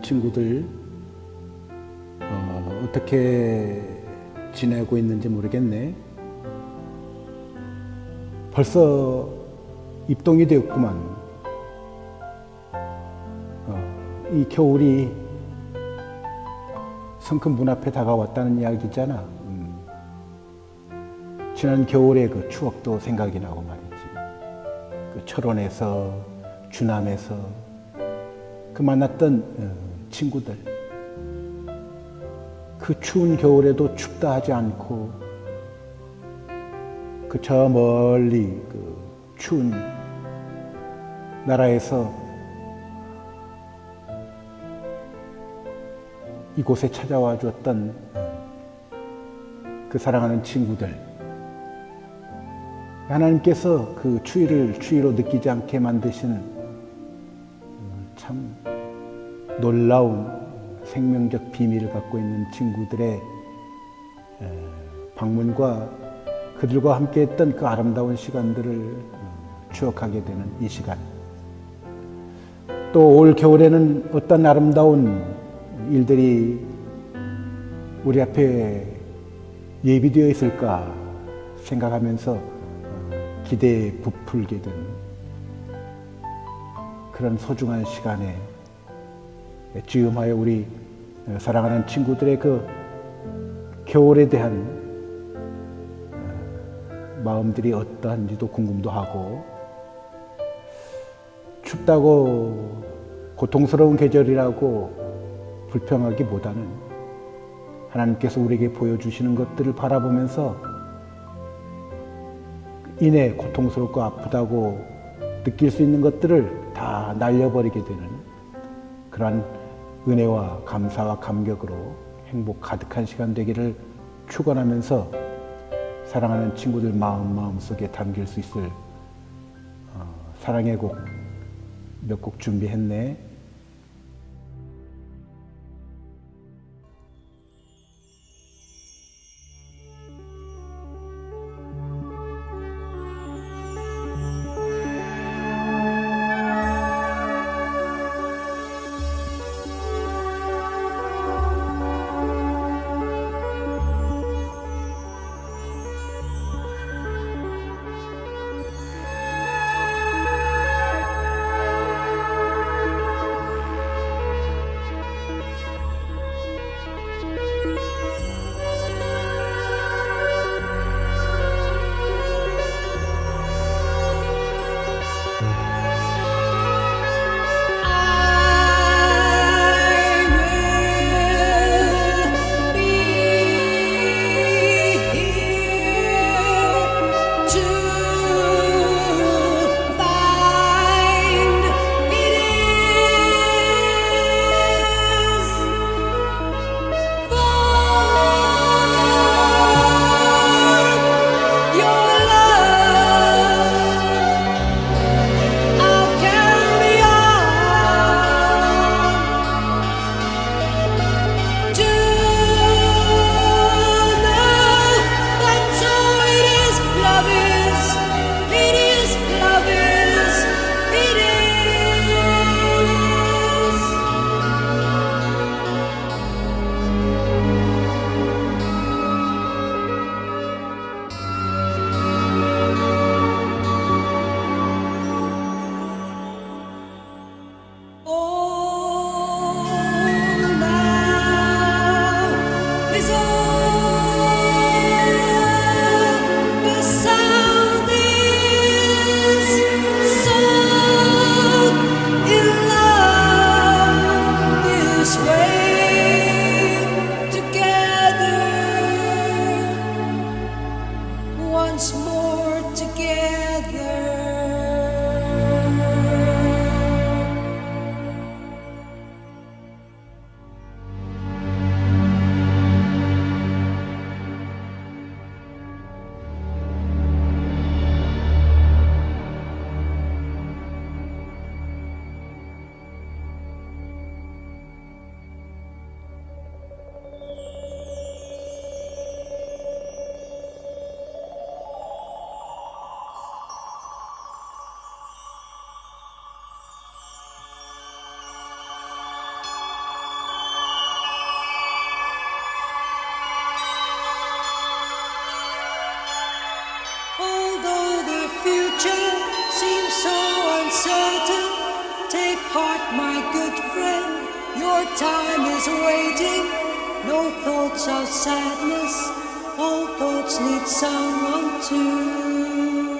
친구들 어, 어떻게 지내고 있는지 모르겠네. 벌써 입동이 되었구만. 어, 이 겨울이 성큼 문 앞에 다가왔다는 이야기잖아. 음. 지난 겨울의 그 추억도 생각이 나고 말이지. 그 철원에서 주남에서 그 만났던 어, 친구들. 그 추운 겨울에도 춥다 하지 않고 그 저 멀리 그 추운 나라에서 이곳에 찾아와 줬던 그 사랑하는 친구들. 하나님께서 그 추위를 추위로 느끼지 않게 만드신 음, 참 놀라운 생명적 비밀을 갖고 있는 친구들의 에, 방문과 그들과 함께 했던 그 아름다운 시간들을 어, 추억하게 되는 이 시간. 또 올 겨울에는 어떤 아름다운 일들이 우리 앞에 예비되어 있을까 생각하면서 어, 기대에 부풀게 되는 그런 소중한 시간에 지음하여 우리 사랑하는 친구들의 그 겨울에 대한 어, 마음들이 어떠한지도 궁금도 하고 춥다고 고통스러운 계절이라고 불평하기보다는 하나님께서 우리에게 보여주시는 것들을 바라보면서 이내 고통스럽고 아프다고 느낄 수 있는 것들을 다 날려버리게 되는 그러한 은혜와 감사와 감격으로 행복 가득한 시간 되기를 축원하면서 사랑하는 친구들 마음 마음 속에 담길 수 있을 어, 사랑의 곡 몇 곡 준비했네. No thoughts are sadness, all thoughts need someone to.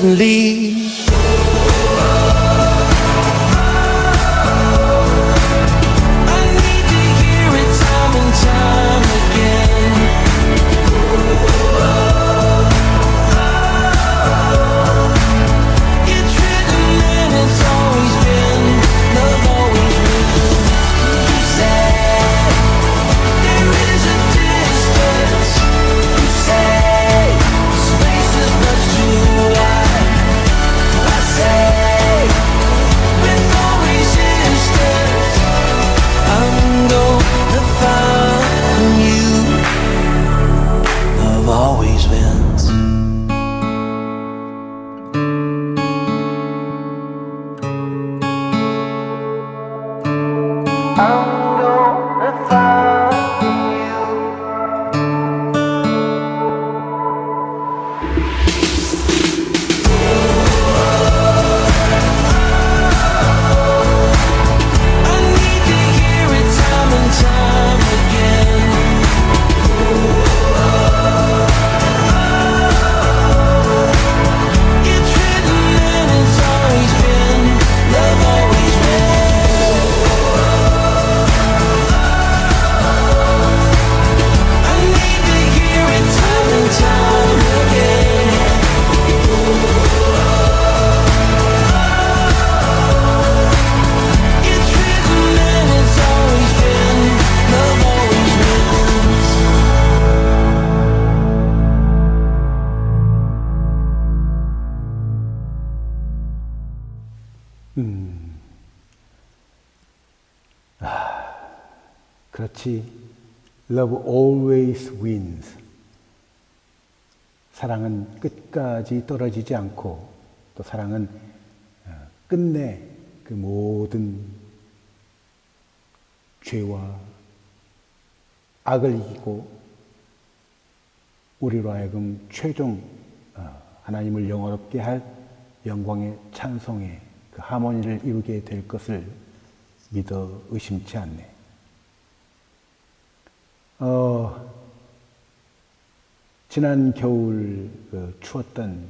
suddenly 그렇지. Love always wins. 사랑은 끝까지 떨어지지 않고 또 사랑은 어, 끝내 그 모든 죄와 악을 이기고 우리로 하여금 최종 어, 하나님을 영원롭게 할 영광의 찬송의 그 하모니를 이루게 될 것을 믿어 의심치 않네. 어, 지난 겨울 그 추웠던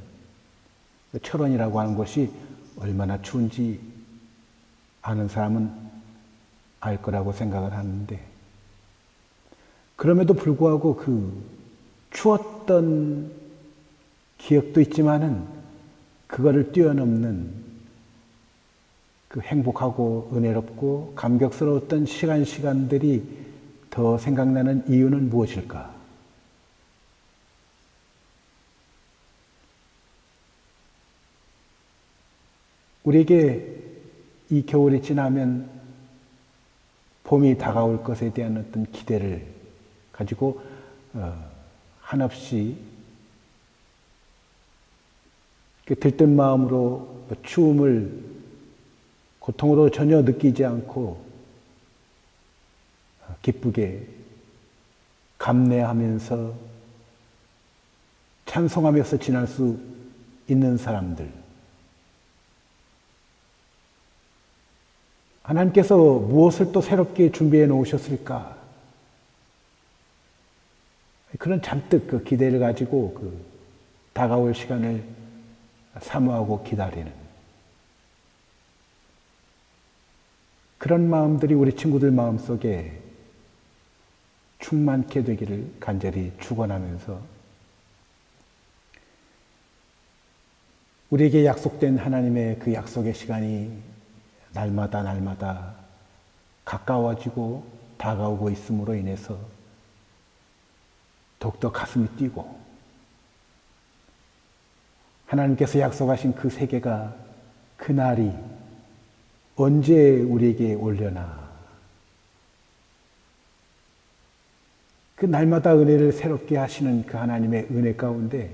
그 철원이라고 하는 곳이 얼마나 추운지 아는 사람은 알 거라고 생각을 하는데 그럼에도 불구하고 그 추웠던 기억도 있지만은 그거를 뛰어넘는 그 행복하고 은혜롭고 감격스러웠던 시간 시간들이 더 생각나는 이유는 무엇일까? 우리에게 이 겨울이 지나면 봄이 다가올 것에 대한 어떤 기대를 가지고 어, 한없이 그 들뜬 마음으로 추움을 고통으로 전혀 느끼지 않고 기쁘게 감내하면서 찬송하면서 지날 수 있는 사람들. 하나님께서 무엇을 또 새롭게 준비해 놓으셨을까? 그런 잔뜩 그 기대를 가지고 그 다가올 시간을 사모하고 기다리는 그런 마음들이 우리 친구들 마음 속에 충만케 되기를 간절히 축원하면서 우리에게 약속된 하나님의 그 약속의 시간이 날마다 날마다 가까워지고 다가오고 있음으로 인해서 더욱더 가슴이 뛰고 하나님께서 약속하신 그 세계가 그 날이 언제 우리에게 올려나 그 날마다 은혜를 새롭게 하시는 그 하나님의 은혜 가운데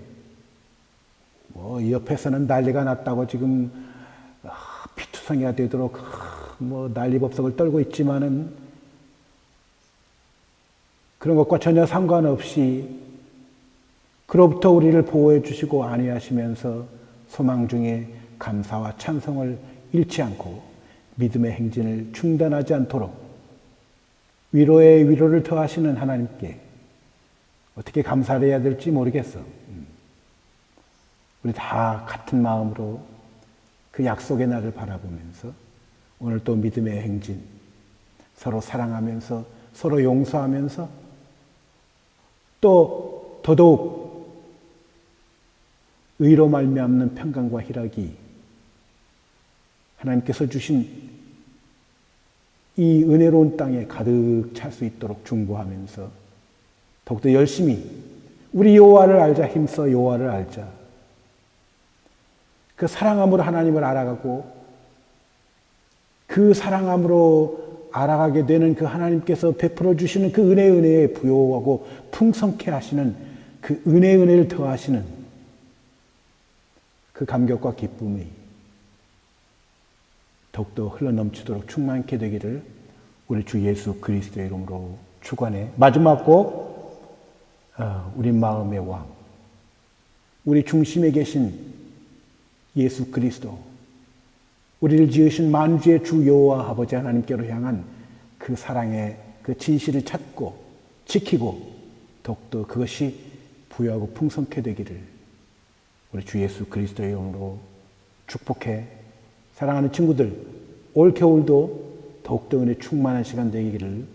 뭐 옆에서는 난리가 났다고 지금 아, 피투성이가 되도록 아, 뭐 난리법석을 떨고 있지만은 그런 것과 전혀 상관없이 그로부터 우리를 보호해 주시고 안위하시면서 소망 중에 감사와 찬송을 잃지 않고 믿음의 행진을 중단하지 않도록 위로에 위로를 더하시는 하나님께 어떻게 감사를 해야 될지 모르겠어. 음. 우리 다 같은 마음으로 그 약속의 날을 바라보면서 오늘 또 믿음의 행진, 서로 사랑하면서 서로 용서하면서 또 더더욱 의로 말미암는 평강과 희락이 하나님께서 주신 이 은혜로운 땅에 가득 찰 수 있도록 중보하면서 더욱더 열심히 우리 여호와를 알자 힘써 여호와를 알자. 그 사랑함으로 하나님을 알아가고 그 사랑함으로 알아가게 되는 그 하나님께서 베풀어 주시는 그 은혜 은혜에 부여하고 풍성케 하시는 그 은혜 은혜를 더하시는 그 감격과 기쁨이 더욱더 흘러넘치도록 충만케 되기를 우리 주 예수 그리스도의 이름으로 축원해. 마지막 곡 어, 우리 마음의 왕. 우리 중심에 계신 예수 그리스도. 우리를 지으신 만주의 주 여호와 아버지 하나님께로 향한 그 사랑의 그 진실을 찾고 지키고 더욱더 그것이 부여하고 풍성케 되기를 우리 주 예수 그리스도의 이름으로 축복해 사랑하는 친구들, 올 겨울도 더욱더 은혜 충만한 시간 되기를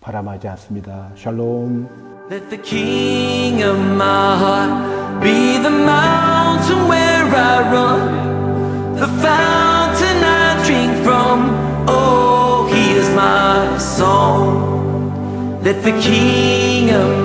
바람하지 않습니다. 샬롬. Let the king of my heart be the mountain where I run, the fountain I drink from. Oh, he is my song. Let the king of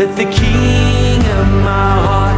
Let the king of my heart.